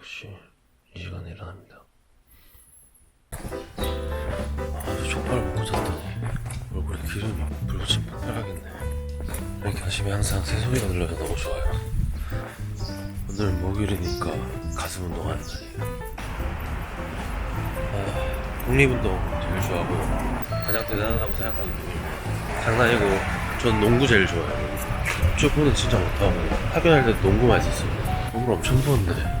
역시 이 시간에 일어납니다. 아, 근데 족발 먹고 잤더니 얼굴에 기름이 불붙인 빨갛겠네. 이렇게 아침에 항상 새소리가 들려서 너무 좋아요. 오늘 목요일이니까 가슴 운동하는 날이에요. 아, 독립운동 제일 좋아하고 가장 대단하다고 생각하는 운동이 장난이고 전 농구 제일 좋아해요. 축구는 진짜 못하고 학교 다닐 때 농구만 했었어요. 농구를 엄청 좋았는데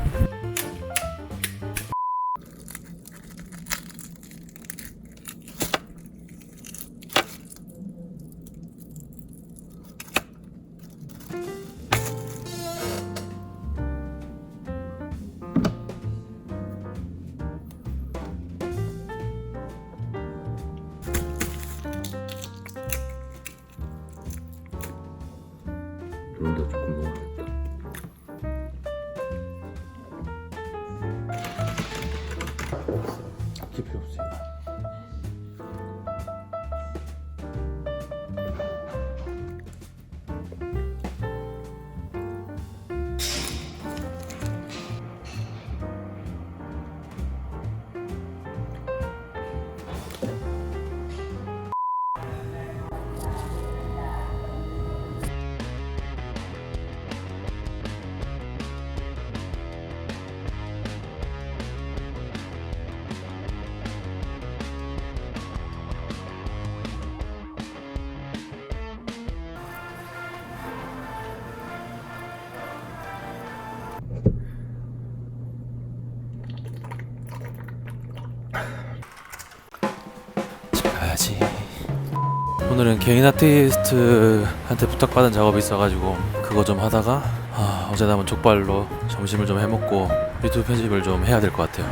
가야지. 오늘은 개인 아티스트한테 부탁받은 작업이 있어가지고 그거 좀 하다가 아, 어제 남은 족발로 점심을 좀 해먹고 유튜브 편집을 좀 해야 될 것 같아요.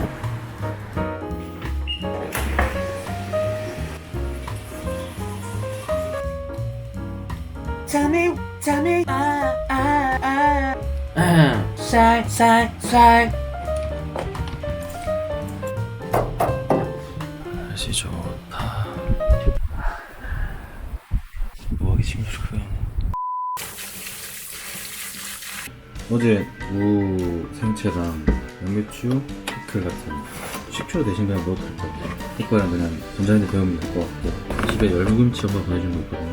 Tell me, tell me, ah, ah, ah. Shy, shy, shy. 날씨 뭐하기 힘들고요. 어제 무 생채랑 양배추, 피클 같은 식초 대신 그냥 될것 같아요. 이거랑 그냥 전자레인지 데우면 될 것 같고 집에 열무김치 엄마 보내준 거 있거든요.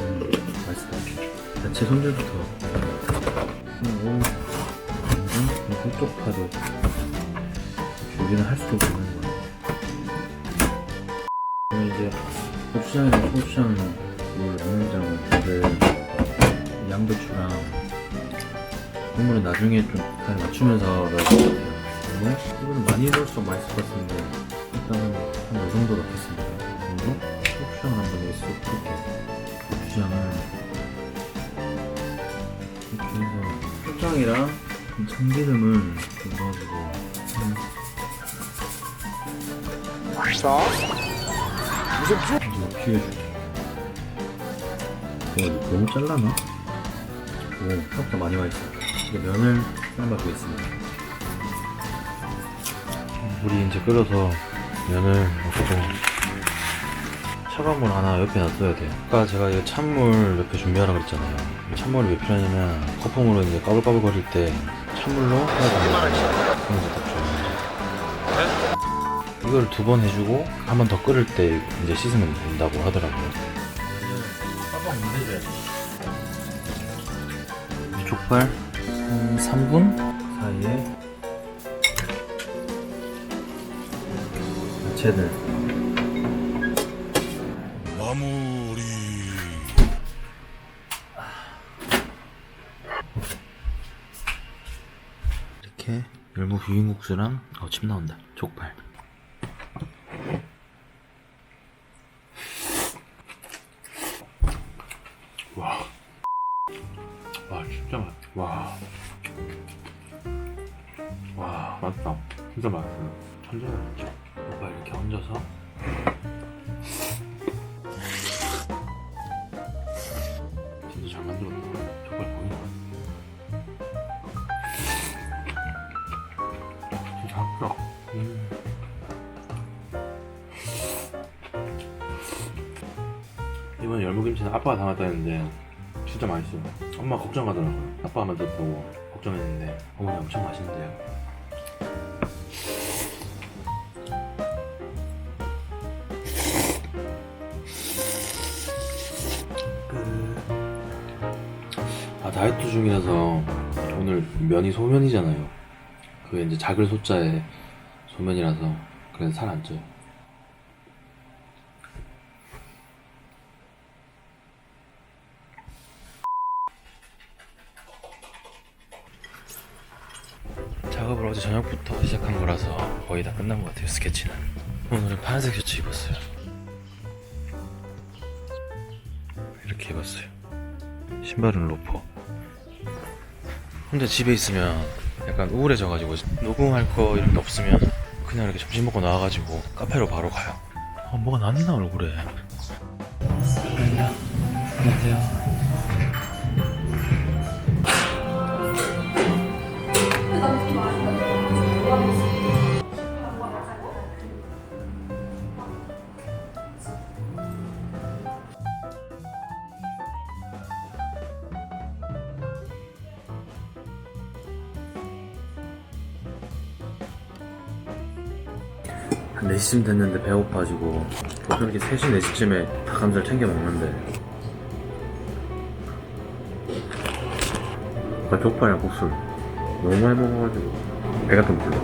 음, 같아요. 야채 손질부터 하고 그리고 꿀떡파도 요리는 할 수도 없는 거 같아요. 그럼 이제 고추장이랑 고추장 물 양념장을 양배추랑 국물은 나중에 좀 잘 맞추면서 넣을 것 같아요. 그리고 이거는 많이 넣을수록 맛있을 것 같은데 일단은 한 이 정도 넣겠습니다. 그리고 고추장을 한번 넣어서 이렇게 고추장을 이렇게 해서 고추장이랑 참기름을 좀 넣어주고 음. 이제 피해줄게. 어, 이거 너무 잘라나? 오, 생각보다 많이 와 있어. 이제 면을 삶아보겠습니다. 물이 이제 끓어서 면을 넣고 차가운 물 하나 옆에 놔둬야 돼요. 아까 제가 이 찬물 옆에 준비하라 그랬잖아요. 이 찬물이 왜 필요하냐면 거품으로 이제 까불까불 거릴 때 찬물로 해야 됩니다. 그런 거딱 좋아요. 이걸 두 번 해주고 한 번 더 끓을 때 이제 씻으면 된다고 하더라고요. 족발 한 3분 사이에 야채들. 마무리 이렇게 열무 비빔국수랑 어, 침 나온다 족발 와 맛있다. 진짜 맛있어요. 천재다 진짜. 오빠 이렇게 얹어서. 진짜 잘 만들었다. 족발 보이나? 진짜 합격. 음. 이번 열무김치는 아빠가 담았다 했는데 진짜 맛있어요. 엄마 걱정하더라고요. 아빠만 줬다고 걱정했는데 어머니 엄청 맛있는데요. 다이어트 중이라서 오늘 면이 소면이잖아요. 그게 이제 작을 소자에 소면이라서 그래서 살 안 쪄요. 작업을 어제 저녁부터 시작한 거라서 거의 다 끝난 것 같아요 스케치는 오늘은 파란색 셔츠 입었어요 이렇게 입었어요 신발은 로퍼 혼자 집에 있으면 약간 우울해져가지고 녹음할 거 이런 게 없으면 그냥 이렇게 점심 먹고 나와가지고 카페로 바로 가요. 아 뭐가 났나 얼굴에? 안녕하세요 4시쯤 됐는데 배고파가지고 보통 이렇게 3시, 4시쯤에 닭가슴살 챙겨 먹는데. 아까 족발이랑 국수 너무 많이 먹어가지고 배가 좀 불러.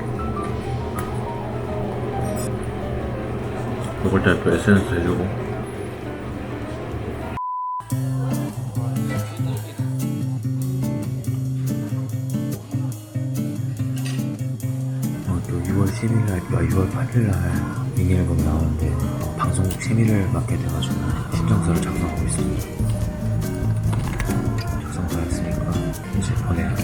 먹을 때는 또 에센스 해주고 10일 날, 아, 6월 8일 날 미니 앨범 나오는데 어, 방송국 세미를 맡게 돼가지고 신청서를 작성하고 있습니다. 작성서 했으니까 이제 보내요.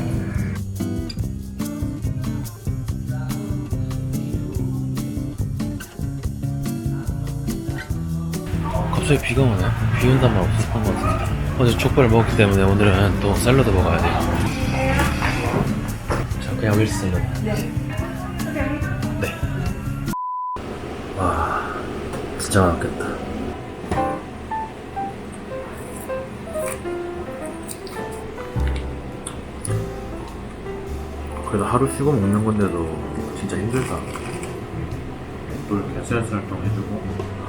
갑자기 비가 오네. 비 온단 말 없었던 것 같은데. 어제 족발을 먹었기 때문에 오늘은 또 샐러드 먹어야 돼요. 자, 그냥 샐러드. 네. 와, 진짜 맛있겠다. 그래도 하루 쉬고 먹는 건데도 진짜 힘들다. 또 이렇게 에센스 활동 해주고.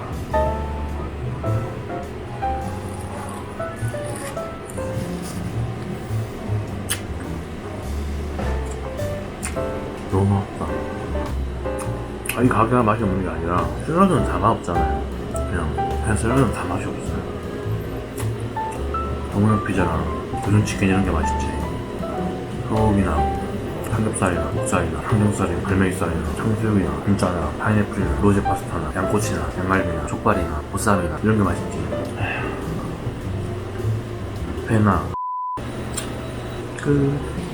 이 가게가 맛이 없는 게 아니라 샐러드는 다 맛없잖아요. 그냥 그냥 샐러드는 다 맛이 없어요. 동양 피자랑 무슨 치킨 이런 게 맛있지. 소고기나 삼겹살이나 목살이나 삼겹살이나 갈매기살이나 탕수육이나 분짜나 파인애플이나 로제 파스타나 양꼬치나 양갈비나 족발이나 보쌈이나 이런 게 맛있지. 에휴. 배나 끝.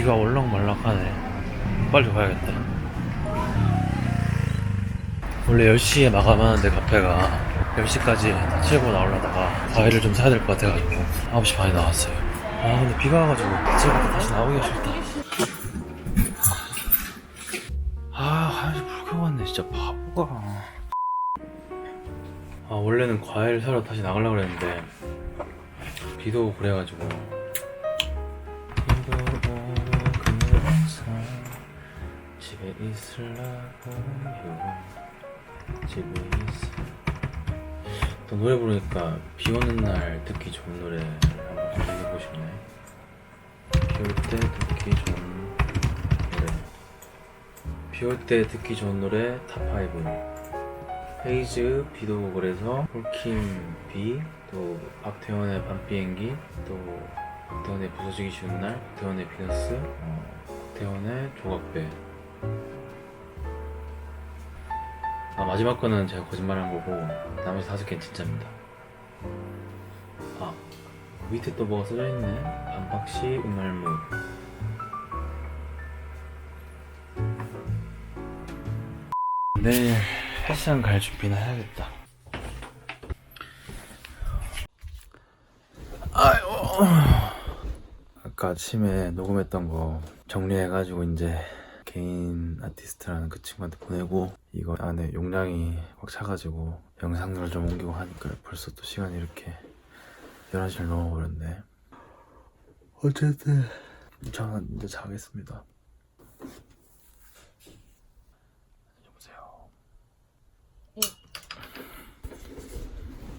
비가 올락말락하네. 빨리 가야겠다. 원래 10시에 마감하는데 카페가 10시까지 채우고 나오려다가 과일을 좀 사야 될 것 같아가지고 9시 반에 나왔어요. 아 근데 비가 와가지고 집에 다시 나오기가 싫다. 아 하얀색 불 켜고 왔네 진짜 바보가. 아 원래는 과일 사러 다시 나가려고 그랬는데 비도 그래가지고 집에 있으려고요. 집에 있어 또 노래 부르니까 비 오는 날 듣기 좋은 노래 한번 검색해보고 싶네. 비올 때 듣기 좋은 노래. 비올 때 듣기 좋은 노래 탑5 헤이즈 비도 오고 그래서 폴킴 비 또 박태원의 밤비행기 또 박태원의 부서지기 쉬운 날 박태원의 비너스 어, 박태원의 조각배 아 마지막 거는 제가 거짓말한 거고 나머지 다섯 개는 진짜입니다. 아 밑에 또 뭐가 써져 있네? 반박시 음알무 내일 헬스장 갈 준비나 해야겠다. 아유 아까 아침에 녹음했던 거 정리해가지고 이제 개인 아티스트라는 그 친구한테 보내고 이거 안에 용량이 꽉 차가지고 영상들을 좀 옮기고 하니까 벌써 또 시간이 이렇게 11시를 넘어버렸네. 어쨌든. 저는 이제 자겠습니다